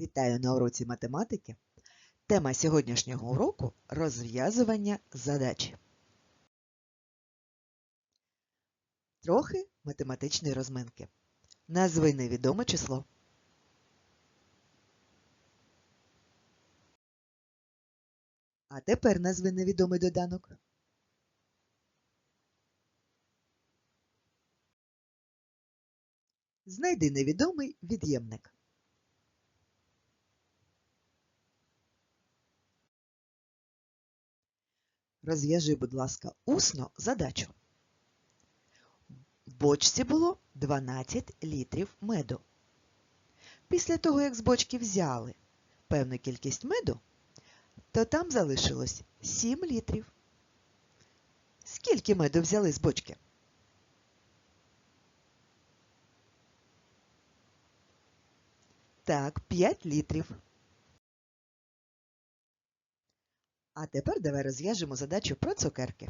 Вітаю на уроці математики. Тема сьогоднішнього уроку розв'язування задач. Трохи математичної розминки. Назви невідоме число. А тепер назви невідомий доданок. Знайди невідомий від'ємник. Розв'яжи, будь ласка, усно задачу. В бочці було 12 літрів меду. Після того, як з бочки взяли певну кількість меду, то там залишилось 7 літрів. Скільки меду взяли з бочки? Так, 5 літрів. А тепер давай розв'яжемо задачу про цукерки.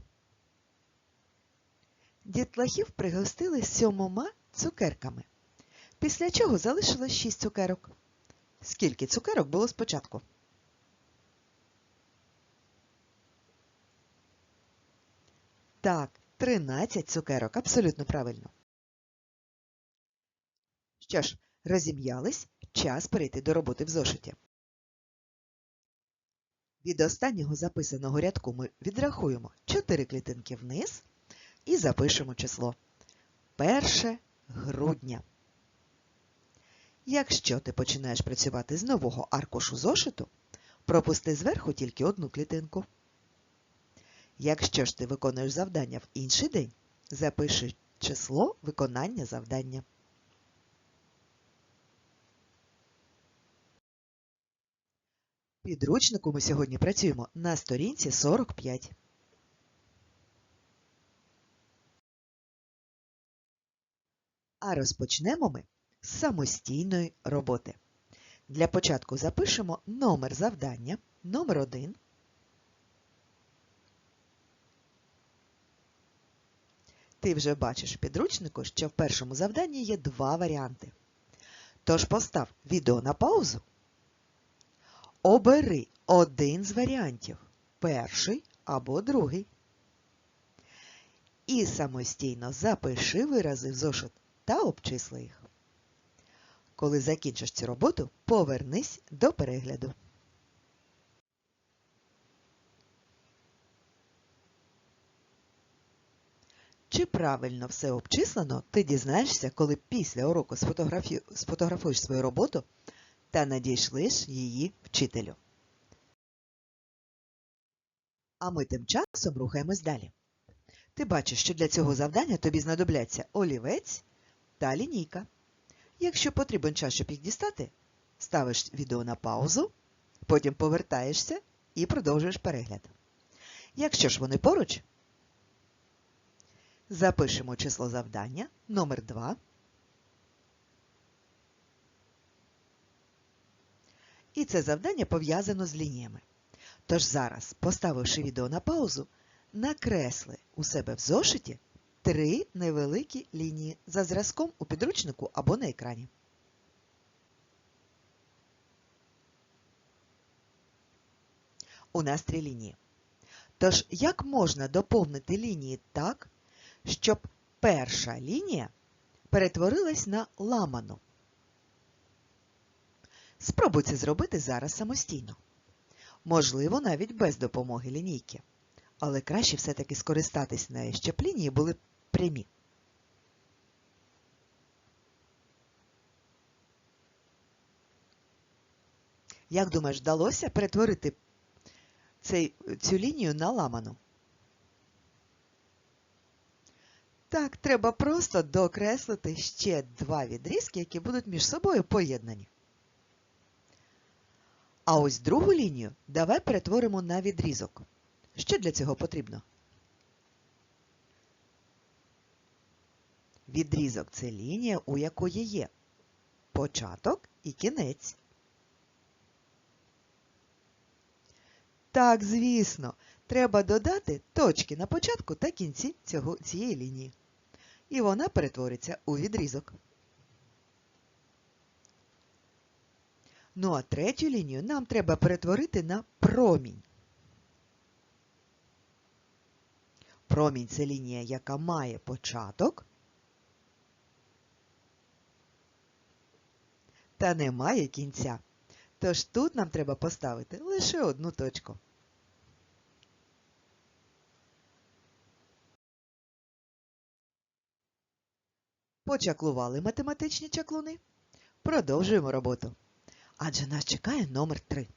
Дітлахів пригостили сьомома цукерками, після чого залишилось 6 цукерок. Скільки цукерок було спочатку? Так, 13 цукерок, абсолютно правильно. Що ж, розім'ялись, час перейти до роботи в зошиті. Від останнього записаного рядку ми відрахуємо 4 клітинки вниз і запишемо число 1 грудня. Якщо ти починаєш працювати з нового аркушу зошиту, пропусти зверху тільки одну клітинку. Якщо ж ти виконуєш завдання в інший день, запиши число виконання завдання. Підручнику ми сьогодні працюємо на сторінці 45. А розпочнемо ми з самостійної роботи. Для початку запишемо номер завдання, номер 1. Ти вже бачиш в підручнику, що в першому завданні є два варіанти. Тож постав відео на паузу Обери один з варіантів перший або другий. І самостійно запиши вирази в зошит та обчисли їх. Коли закінчиш цю роботу, повернись до перегляду. Чи правильно все обчислено, ти дізнаєшся, коли після уроку сфотографуєш свою роботу та надійшлиш її вчителю. А ми тим часом рухаємось далі. Ти бачиш, що для цього завдання тобі знадобляться олівець та лінійка. Якщо потрібен час, щоб їх дістати, ставиш відео на паузу, потім повертаєшся і продовжуєш перегляд. Якщо ж вони поруч, запишемо число завдання номер 2 І це завдання пов'язано з лініями. Тож зараз, поставивши відео на паузу, накресли у себе в зошиті три невеликі лінії за зразком у підручнику або на екрані. У нас три лінії. Тож, як можна доповнити лінії так, щоб перша лінія перетворилась на ламану? Спробуй це зробити зараз самостійно. Можливо, навіть без допомоги лінійки. Але краще все-таки скористатись нею, щоб лінії були прямі. Як думаєш, вдалося перетворити цей, цю лінію на ламану? Так, треба просто докреслити ще два відрізки, які будуть між собою поєднані. А ось другу лінію давай перетворимо на відрізок. Що для цього потрібно? Відрізок це лінія, у якої є початок і кінець. Так, звісно, треба додати точки на початку та кінці цього, цієї лінії. І вона перетвориться у відрізок. Ну а третю лінію нам треба перетворити на промінь. Промінь це лінія, яка має початок та не має кінця. Тож тут нам треба поставити лише одну точку. Почаклували математичні чаклуни. Продовжуємо роботу. Адже нас чекає номер 3.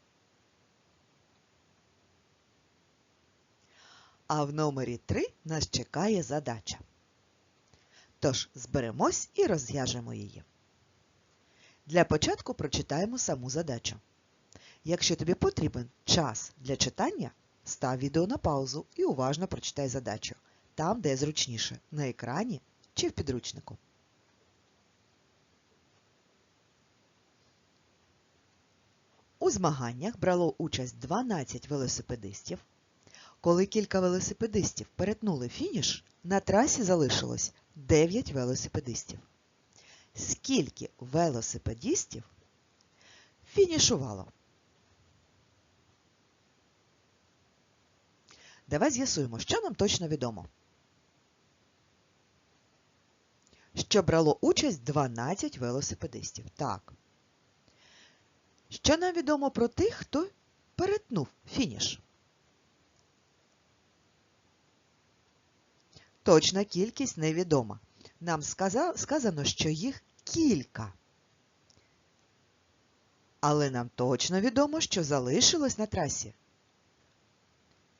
А в номері 3 нас чекає задача. Тож зберемось і розв'яжемо її. Для початку прочитаємо саму задачу. Якщо тобі потрібен час для читання, став відео на паузу і уважно прочитай задачу там, де зручніше на екрані чи в підручнику. У змаганнях брало участь 12 велосипедистів. Коли кілька велосипедистів перетнули фініш, на трасі залишилось 9 велосипедистів. Скільки велосипедистів фінішувало? Давай з'ясуємо, що нам точно відомо. Що брало участь 12 велосипедистів. Так. Що нам відомо про тих, хто перетнув фініш? Точна кількість невідома. Нам сказано, що їх кілька. Але нам точно відомо, що залишилось на трасі.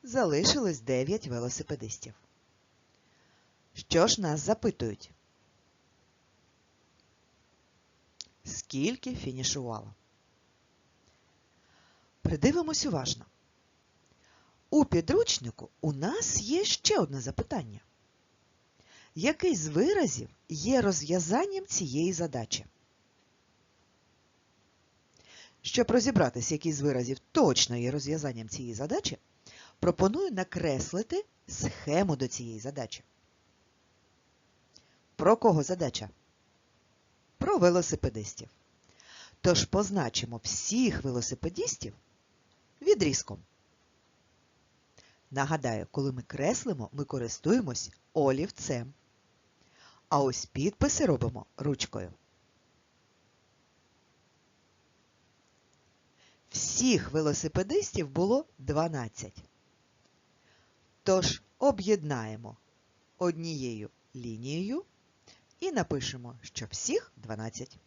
Залишилось 9 велосипедистів. Що ж нас запитують? Скільки фінішувало? Придивимось уважно. У підручнику у нас є ще одне запитання. Який з виразів є розв'язанням цієї задачі? Щоб розібратися, який з виразів точно є розв'язанням цієї задачі, пропоную накреслити схему до цієї задачі. Про кого задача? Про велосипедистів. Тож позначимо всіх велосипедистів відрізком. Нагадаю, коли ми креслимо, ми користуємось олівцем. А ось підписи робимо ручкою. Всіх велосипедистів було 12. Тож об'єднаємо однією лінією і напишемо, що всіх 12.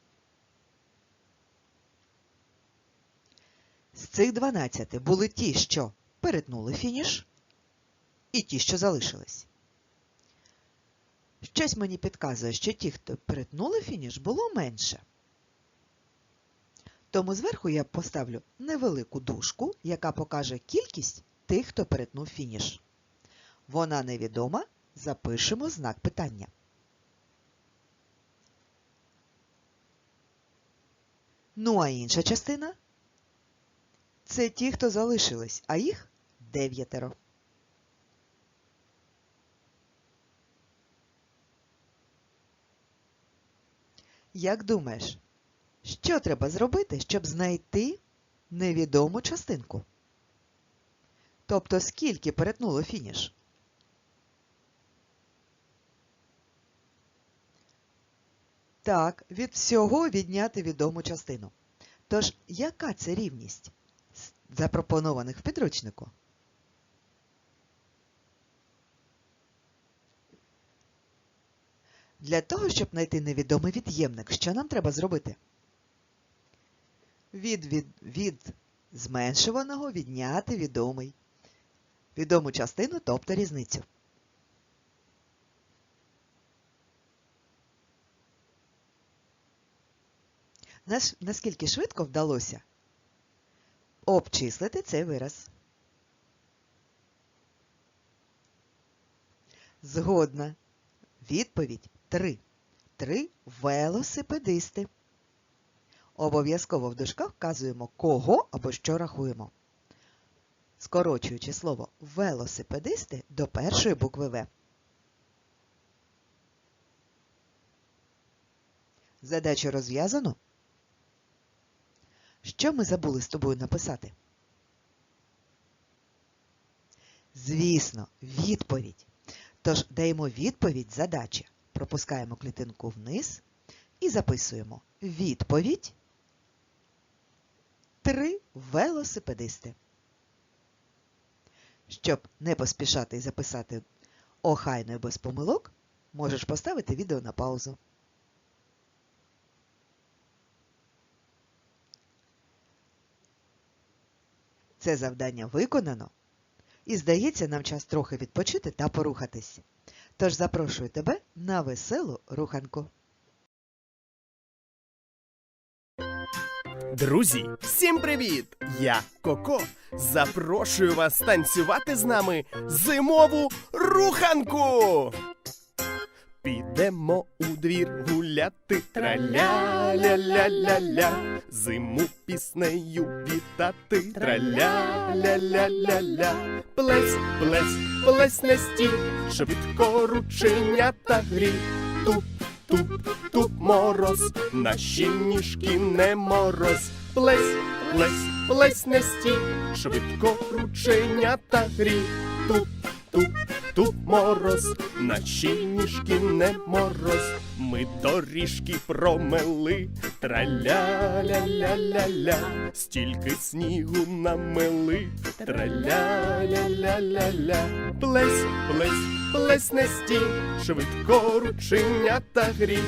З цих 12 були ті, що перетнули фініш, і ті, що залишились. Щось мені підказує, що ті, хто перетнули фініш, було менше. Тому зверху я поставлю невелику дужку, яка покаже кількість тих, хто перетнув фініш. Вона невідома, запишемо знак питання. Ну, а інша частина це ті, хто залишились, а їх дев'ятеро. Як думаєш, що треба зробити, щоб знайти невідому частинку? Тобто скільки перетнуло фініш? Так, від всього відняти відому частину. Тож, яка це рівність запропонованих в підручнику? Для того, щоб знайти невідомий від'ємник, що нам треба зробити? Від, від, від зменшуваного відняти відомий. Відому частину, тобто різницю. Наскільки швидко вдалося обчислити цей вираз? Згодна. Відповідь 3. Три велосипедисти. Обов'язково в дужках вказуємо, кого або що рахуємо. Скорочуючи слово велосипедисти до першої букви В. Задачу розв'язано. Що ми забули з тобою написати? Звісно, відповідь. Тож даємо відповідь задачі. Пропускаємо клітинку вниз і записуємо відповідь. Три велосипедисти. Щоб не поспішати і записати охайно і без помилок, можеш поставити відео на паузу. Це завдання виконано, і здається, нам час трохи відпочити та порухатись. Тож запрошую тебе на веселу руханку. Друзі, всім привіт! Я Коко. Запрошую вас танцювати з нами зимову руханку. Підемо у двір гуляти траля-ля-ля-ля-ля, зиму піснею вітати траля-ля-ля-ля-ля. Плесь, плесь, плесь не стій, швидко рученята грі. Туп, туп, туп мороз, наші ніжки не мороз. Плесь, плесь, плесь не стій, швидко рученята грі. Туп, туп, туп мороз, наші ніжки не мороз. Ми доріжки промели, траля-ля-ля-ля-ля, стільки снігу намели, траля-ля-ля-ля-ля, плесь, плесь, плесь не стій, швидко рученята грі.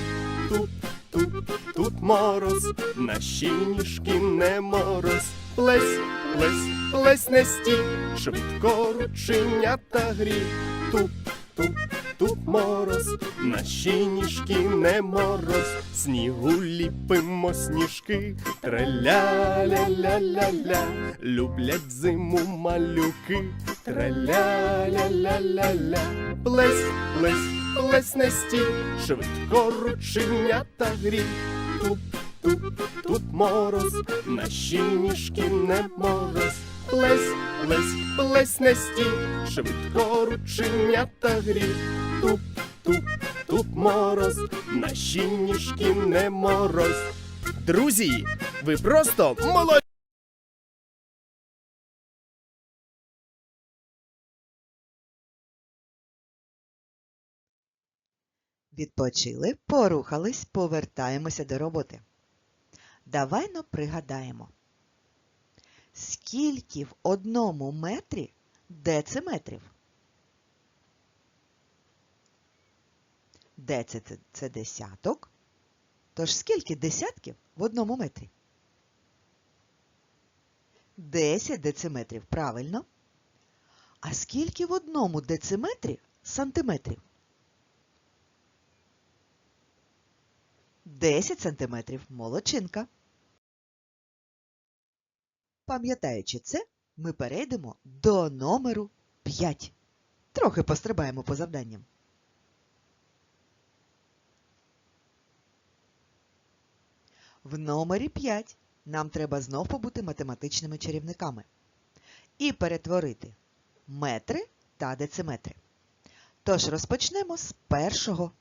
Туп, туп, туп мороз, наші ніжки не мороз. Плесь, плесь, плесь не стій, швидко рученята грі. Туп, туп, туп мороз, наші ніжки не мороз, снігу ліпимо сніжки, траля-ля-ля-ля-ля, люблять зиму малюки, траля-ля-ля-ля-ля, плесь, плесь, плесь не стій, швидко рученята грі, туп, туп, туп мороз, наші ніжки не мороз. Плесь, плесь, плесь не стій, швидко рученята грі. Туп, туп, туп мороз, наші ніжки не мороз. Друзі, ви просто молодці! Відпочили, порухались, повертаємося до роботи. Давай-но пригадаємо, скільки в одному метрі дециметрів? Деци це, десяток. Тож скільки десятків в одному метрі? 10 дециметрів, правильно. А скільки в одному дециметрі сантиметрів? 10 сантиметрів. Молодчинка. Пам'ятаючи це, ми перейдемо до номеру 5. Трохи пострибаємо по завданням. В номері 5 нам треба знов побути математичними чарівниками і перетворити метри та дециметри. Тож розпочнемо з першого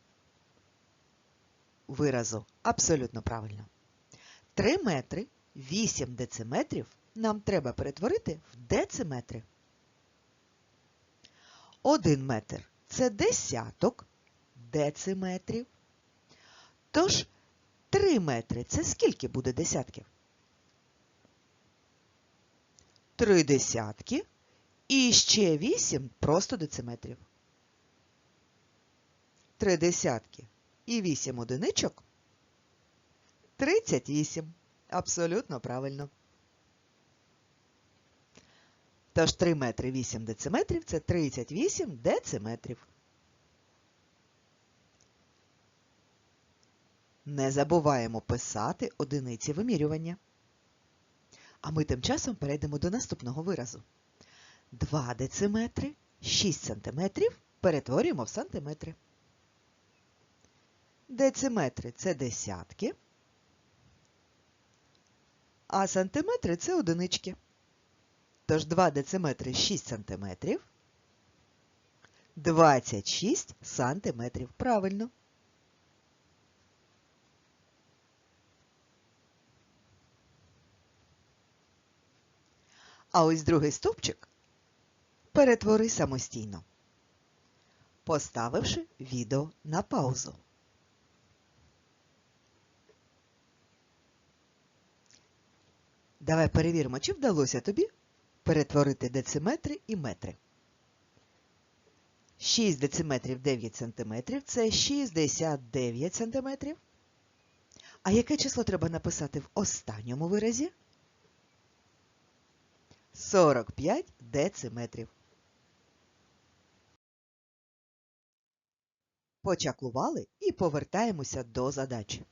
виразу. Абсолютно правильно. 3 метри 8 дециметрів нам треба перетворити в дециметри. 1 метр це десяток дециметрів. Тож 3 метри це скільки буде десятків? 3 десятки і ще 8 просто дециметрів. 3 десятки і 8 одиничок 38. Абсолютно правильно. Тож 3 метри 8 дециметрів це 38 дециметрів. Не забуваємо писати одиниці вимірювання. А ми тим часом перейдемо до наступного виразу. 2 дециметри 6 сантиметрів перетворюємо в сантиметри. Дециметри це десятки, а сантиметри це одинички. Тож 2 дециметри 6 сантиметрів. 26 сантиметрів. Правильно. А ось другий стовпчик перетвори самостійно, поставивши відео на паузу. Давай перевіримо, чи вдалося тобі перетворити дециметри і метри. 6 дециметрів 9 сантиметрів – це 69 сантиметрів. А яке число треба написати в останньому виразі? 45 дециметрів. Почаклували і повертаємося до задачі.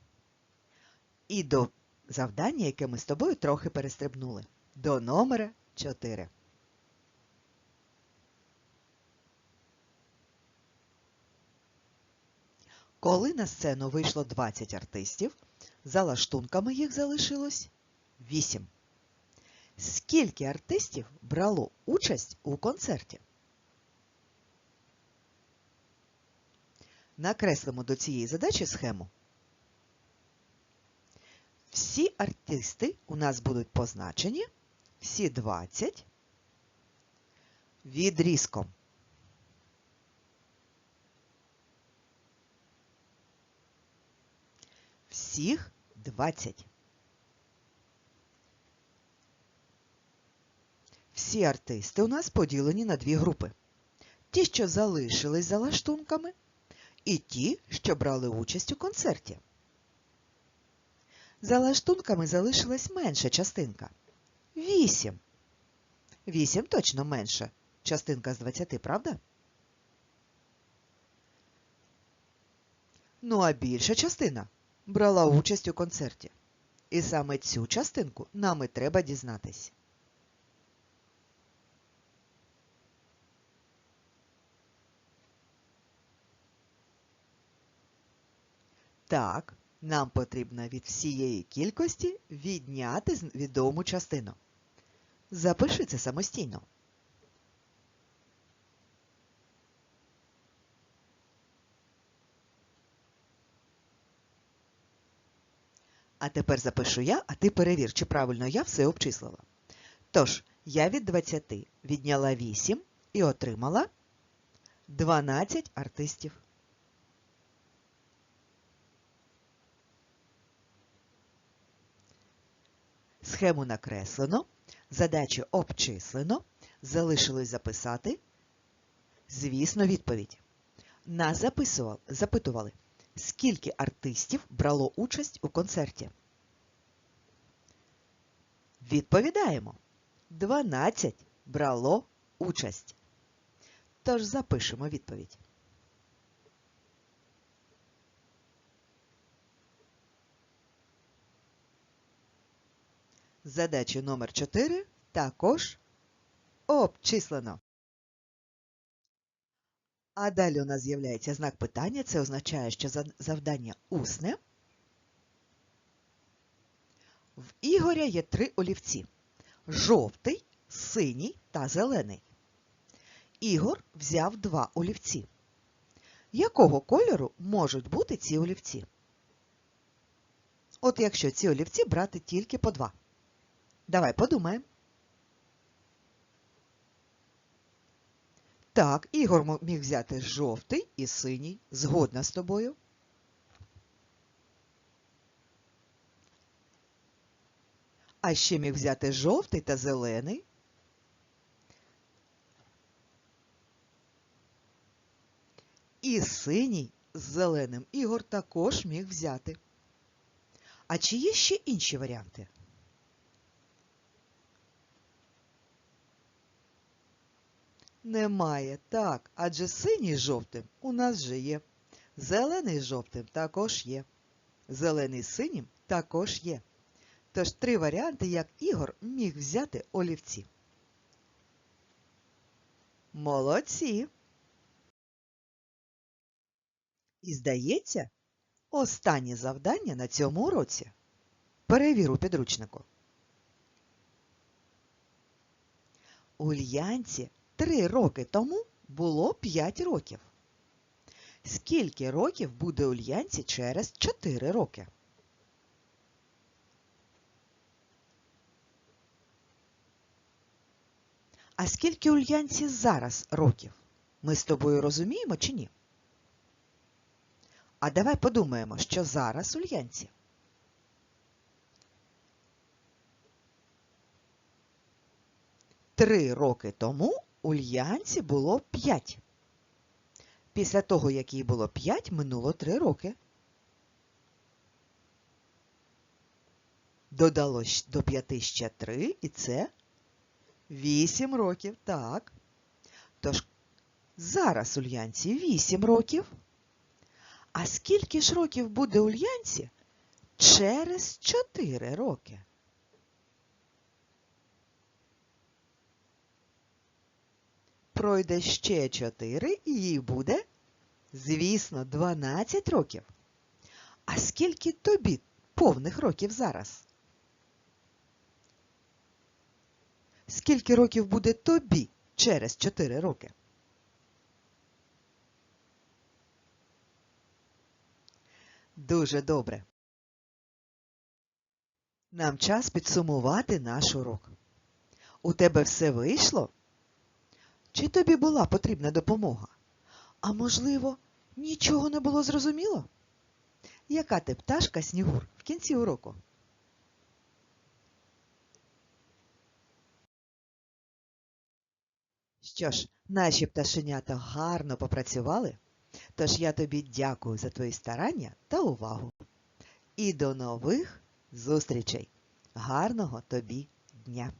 І до завдання, яке ми з тобою трохи перестрибнули. До номера 4. Коли на сцену вийшло 20 артистів, за лаштунками їх залишилось 8. Скільки артистів брало участь у концерті? Накреслимо до цієї задачі схему. Всі артисти у нас будуть позначені, всі 20 відрізком. Всіх 20. Всі артисти у нас поділені на дві групи. Ті, що залишились за лаштунками, і ті, що брали участь у концерті. За лаштунками залишилась менша частинка. 8. 8 точно менша частинка з 20, правда? Ну а більша частина брала участь у концерті. І саме цю частинку нам і треба дізнатись. Так, нам потрібно від всієї кількості відняти відому частину. Запиши це самостійно. А тепер запишу я, а ти перевір, чи правильно я все обчислила. Тож, я від 20 відняла 8 і отримала 12 артистів. Схему накреслено, задачі обчислено, залишилось записати. Звісно, відповідь. Нас запитували, скільки артистів брало участь у концерті. Відповідаємо. 12 брало участь. Тож запишемо відповідь. Задачу номер 4 також обчислено. А далі у нас з'являється знак питання. Це означає, що за- завдання усне. В Ігоря є три олівці: жовтий, синій та зелений. Ігор взяв два олівці. Якого кольору можуть бути ці олівці? От якщо ці олівці брати тільки по два. Давай подумаємо. Так, Ігор міг взяти жовтий і синій. Згодна з тобою. А ще міг взяти жовтий та зелений. І синій з зеленим Ігор також міг взяти. А чи є ще інші варіанти? Немає, так, адже синій жовтим у нас вже є. Зелений жовтим також є. Зелений синім також є. Тож три варіанти, як Ігор міг взяти олівці. Молодці! І здається, останнє завдання на цьому уроці. Перевір у підручнику. Ульянці три роки тому було 5 років. Скільки років буде Ульянці через 4 роки? А скільки Ульянці зараз років? Ми з тобою розуміємо чи ні? А давай подумаємо, що зараз Ульянці. Три роки тому Ульянці було п'ять. Після того, як їй було п'ять, минуло три роки. Додалось до п'яти ще три, і це вісім років, так. Тож зараз Ульянці вісім років. А скільки ж років буде Ульянці через чотири роки? Пройде ще чотири, і їй буде, звісно, 12 років. А скільки тобі повних років зараз? Скільки років буде тобі через 4 роки? Дуже добре. Нам час підсумувати наш урок. У тебе все вийшло? Чи тобі була потрібна допомога? А можливо, нічого не було зрозуміло? Яка ти пташка Снігур в кінці уроку? Що ж, наші пташенята гарно попрацювали, тож я тобі дякую за твої старання та увагу. І до нових зустрічей! Гарного тобі дня!